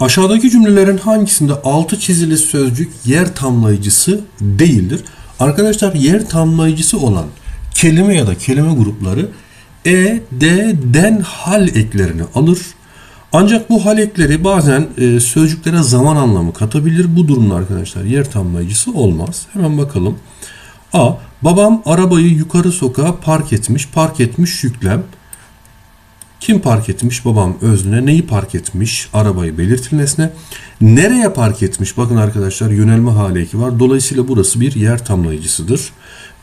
Aşağıdaki cümlelerin hangisinde altı çizili sözcük yer tamlayıcısı değildir? Arkadaşlar yer tamlayıcısı olan kelime ya da kelime grupları e, d, den hal eklerini alır. Ancak bu hal ekleri bazen e, sözcüklere zaman anlamı katabilir. Bu durumda arkadaşlar yer tamlayıcısı olmaz. Hemen bakalım. A. Babam arabayı yukarı sokağa park etmiş. Park etmiş yüklem. Kim park etmiş? Babam özne. Neyi park etmiş? Arabayı belirtil nesne. Nereye park etmiş? Bakın arkadaşlar yönelme hali eki var. Dolayısıyla burası bir yer tamlayıcısıdır.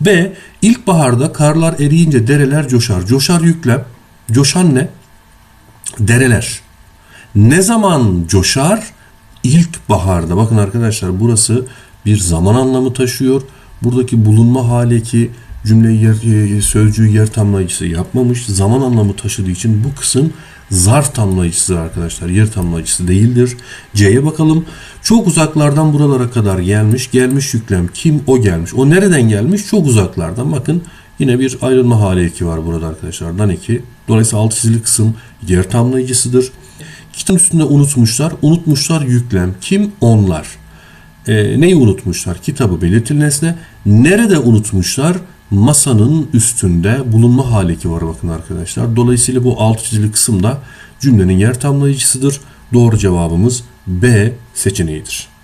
B. İlkbaharda karlar eriyince dereler coşar. Coşar yüklem. Coşan ne? Dereler. Ne zaman coşar? İlkbaharda. Bakın arkadaşlar burası bir zaman anlamı taşıyor. Buradaki bulunma hali ki cümleyi yer, e, sözcüğü yer tamlayıcısı yapmamış. Zaman anlamı taşıdığı için bu kısım zarf tamlayıcısı arkadaşlar. Yer tamlayıcısı değildir. C'ye bakalım. Çok uzaklardan buralara kadar gelmiş. Gelmiş yüklem. Kim? O gelmiş. O nereden gelmiş? Çok uzaklardan. Bakın yine bir ayrılma hali eki var burada arkadaşlar. Dan eki. Dolayısıyla alt çizili kısım yer tamlayıcısıdır. Kitabın üstünde unutmuşlar. Unutmuşlar yüklem. Kim? Onlar. E, neyi unutmuşlar? Kitabı belirtil nesne. Nerede unutmuşlar? Masanın üstünde bulunma hali ki var bakın arkadaşlar. Dolayısıyla bu alt çizili kısım da cümlenin yer tamlayıcısıdır. Doğru cevabımız B seçeneğidir.